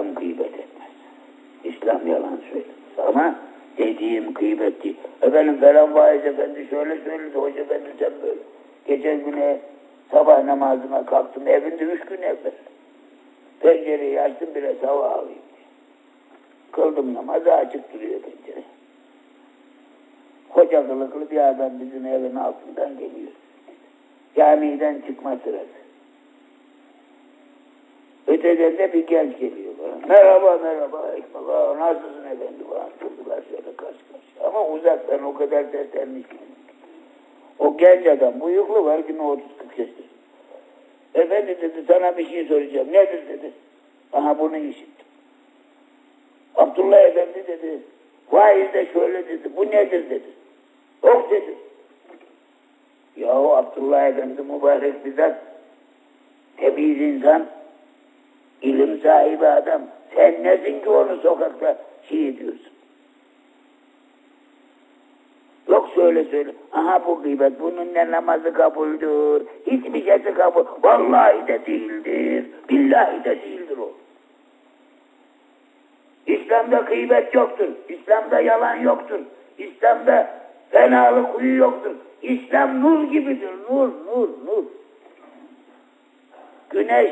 İslam gıybet etmez. İslam yalan söylemez. Ama dediğim gıybet değil. Efendim falan vaiz efendi şöyle söyledi, hoca efendi sen böyle. Geçen güne sabah namazına kalktım evinde üç gün evvel. Pencereyi açtım bile hava alayım. Kıldım namazı açık duruyor pencere. Hoca kılıklı bir adam bizim evin altından geliyor. Camiden çıkma sırası. Öteden de bir genç geliyor. Merhaba merhaba eyvallah nasılsın efendi falan durdular şöyle karşı karşıya. Ama uzaktan o kadar seslenmiş ki. O genç adam bıyıklı var ki 30 40 yaşında. Efendi dedi sana bir şey soracağım. Nedir dedi. Aha bunu işittim. Abdullah Efendi dedi. Vaiz de şöyle dedi. Bu nedir dedi. Yok dedi. Yahu Abdullah Efendi mübarek bir zat. Temiz insan. İlim sahibi adam. Sen nesin ki onu sokakta şey ediyorsun. Yok söyle söyle. Aha bu gıybet. Bunun ne namazı kabuldür. Hiçbir şeysi kabul. Vallahi de değildir. Billahi de değildir o. İslam'da gıybet yoktur. İslam'da yalan yoktur. İslam'da fenalık huyu yoktur. İslam nur gibidir. Nur, nur, nur. Güneş,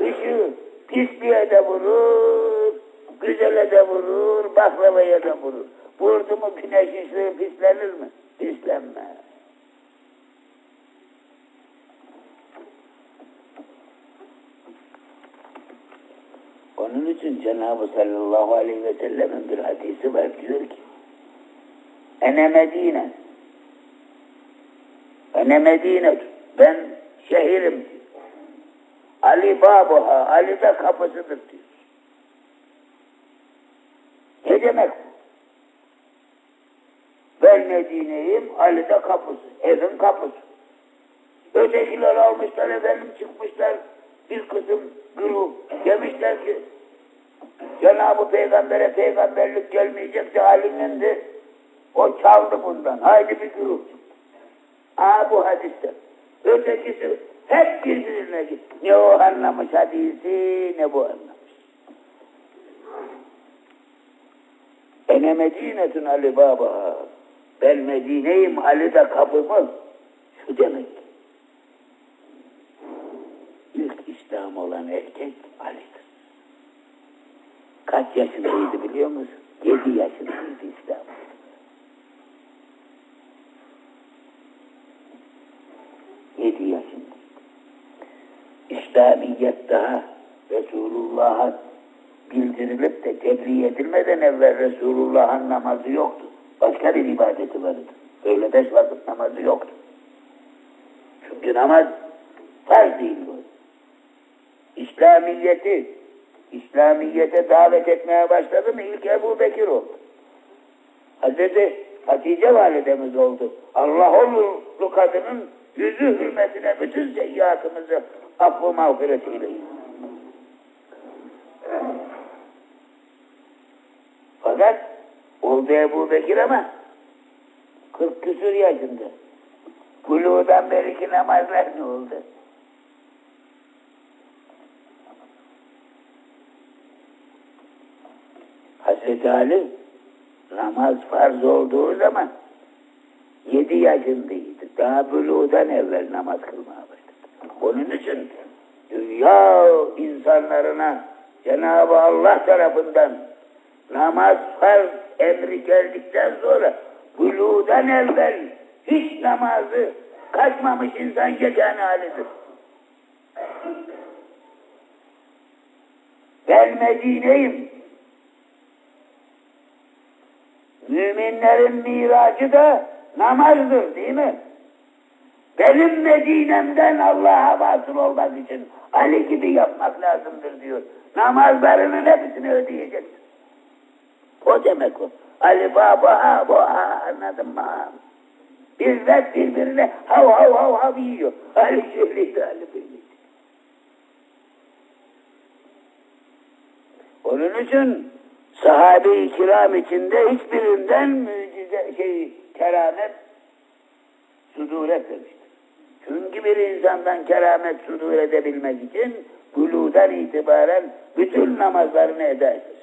ışığı pisliğe de vurur, güzele de vurur, baklavaya da vurur. Vurdu mu güneş ışığı pislenir mi? Pislenmez. Onun için Cenab-ı sallallahu aleyhi ve sellemin bir hadisi var diyor ki Ene Medine Ene Medine ben şehirim. Ali babuha, Ali de kapısıdır diyor. Ne demek bu? Ben Medine'yim, Ali de kapısı, evin kapısı. Ötekiler almışlar efendim çıkmışlar bir kısım güruh. Demişler ki Cenab-ı Peygamber'e peygamberlik gelmeyecekse Ali'nindir. O çaldı bundan. Haydi bir güruh çıktı. Aa bu hadiste. Ötekisi hep birbirine gitti. Ne o anlamış hadisi ne bu anlamış. Ene Medine'tun Ali Baba. Ben Medine'yim Ali de kapımı. Şu demek. İlk İslam olan erkek Ali'dir. Kaç yaşındaydı biliyor musun? Yedi yaşındaydı İslam. Yedi yaşında. İslamiyet daha Resulullah'a bildirilip de tebliğ edilmeden evvel Resulullah'ın namazı yoktu. Başka bir ibadeti vardı. Öyle beş vakit namazı yoktu. Çünkü namaz farz değil bu. İslamiyeti, İslamiyete davet etmeye başladı mı ilk Ebu Bekir oldu. Hazreti Hatice validemiz oldu. Allah onurlu kadının yüzü hürmetine bütün seyyiatımızı affı mağfiret eyleyin. Fakat oldu Ebu Bekir ama 40 küsur yaşında. Kuluğdan beriki namazlar ne oldu? Hazreti Ali namaz farz olduğu zaman yedi yaşındaydı. Daha buluğdan evvel namaz kılmaya. Onun için dünya insanlarına Cenab-ı Allah tarafından namaz farz emri geldikten sonra buluğdan evvel hiç namazı kaçmamış insan yegane halidir. Ben Medine'yim. Müminlerin miracı da namazdır değil mi? Benim Medine'mden Allah'a vasıl olmak için Ali gibi yapmak lazımdır diyor. Namazlarının hepsini ödeyeceksin. O demek o. Ali baba ha bu ha anladın mı? Bizler birbirine hav hav hav hav yiyor. Ali şöyleydi Ali böyleydi. Onun için sahabe-i kiram içinde hiçbirinden mucize şey keramet sudur etmemiştir. Çünkü bir insandan keramet sudur edebilmek için buluğdan itibaren bütün namazlarını lazım.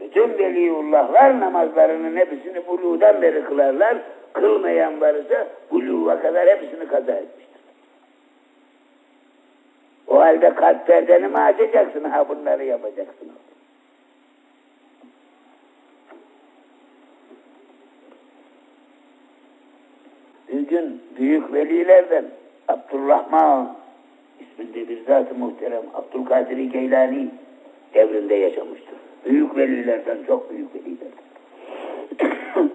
Bütün veliyullahlar namazlarının hepsini buluğdan beri kılarlar. Kılmayan varsa buluğa kadar hepsini kaza etmiştir. O halde kalp mi açacaksın? Ha bunları yapacaksın. Gün büyük velilerden Abdurrahman isminde bir zat-ı muhterem Abdülkadir Geylani devrinde yaşamıştır. Büyük velilerden, çok büyük velilerden.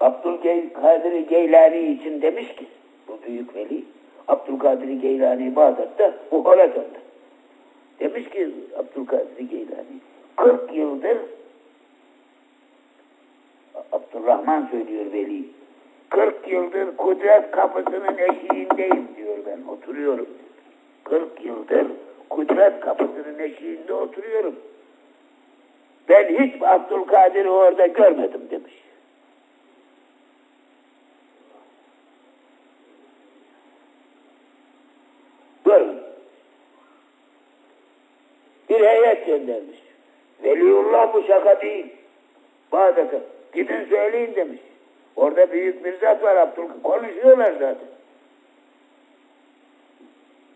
Abdülkadir Geylani için demiş ki, bu büyük veli, Abdülkadir Geylani Bağdat'ta Buhara döndü. Demiş ki Abdülkadir Geylani, 40 yıldır Abdurrahman söylüyor veli, 40 yıldır kudret kapısının eşiğindeyim diyor ben, oturuyorum diyor. 40 yıldır kudret kapısının eşiğinde oturuyorum. Ben hiç Abdülkadir'i orada görmedim demiş. Görmedim. Bir heyet göndermiş. Veliullah bu şaka değil. Bağdat'a. Gidin söyleyin demiş. Orada büyük bir zat var Abdülkadir. Konuşuyorlar zaten.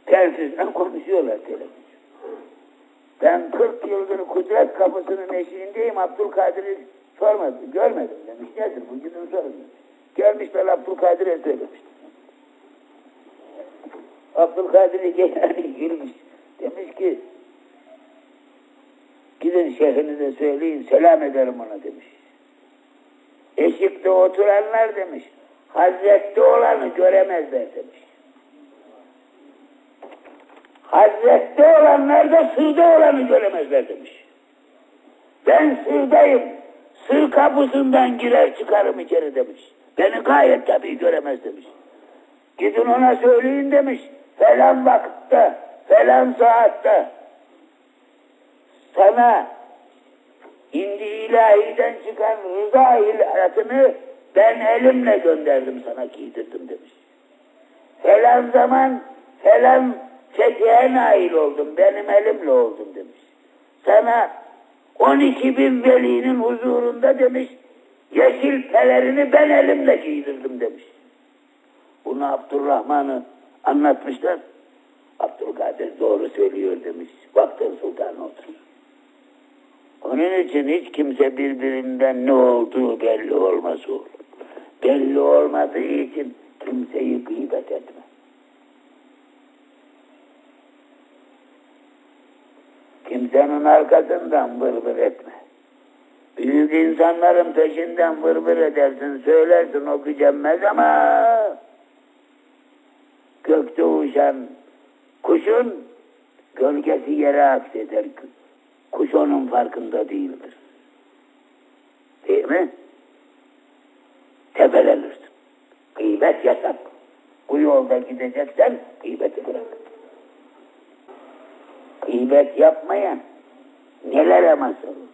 Telsizden konuşuyorlar telefon. Ben 40 yıldır kudret kapısının eşiğindeyim. Abdülkadir'i sormadım, görmedim demiş. Nedir bu gidin sorun. Gelmişler Abdülkadir'e söylemiş. Abdülkadir'i Geylani gülmüş. Demiş ki gidin şehrinize söyleyin selam ederim ona demiş. Eşikte oturanlar demiş. Hazrette olanı göremezler demiş. Hazrette olanlar da sırda olanı göremezler demiş. Ben sırdayım. Sır kapısından girer çıkarım içeri demiş. Beni gayet tabii göremez demiş. Gidin ona söyleyin demiş. Falan vakitte, falan saatte sana indi ilahiden çıkan rıza ilhatını ben elimle gönderdim sana giydirdim demiş. Falan zaman falan fethiye nail oldum. Benim elimle oldum demiş. Sana 12 bin velinin huzurunda demiş. Yeşil pelerini ben elimle giydirdim demiş. Bunu Abdurrahman'ı anlatmışlar. Abdülkadir doğru söylüyor demiş. Baktın sultan otur. Onun için hiç kimse birbirinden ne olduğu belli olmaz oğlum. Belli olmadığı için kimseyi gıybet etme. Kimsenin arkasından vır vır etme. Büyük insanların peşinden vır vır edersin, söylersin o gücenmez ama gökte uçan kuşun gölgesi yere akseder. Kuş onun farkında değildir. Değil mi? Tepelenirsin. Gıybet yasak. Bu yolda gideceksen gıybeti bırak. Gıybet yapmayan nelere olur.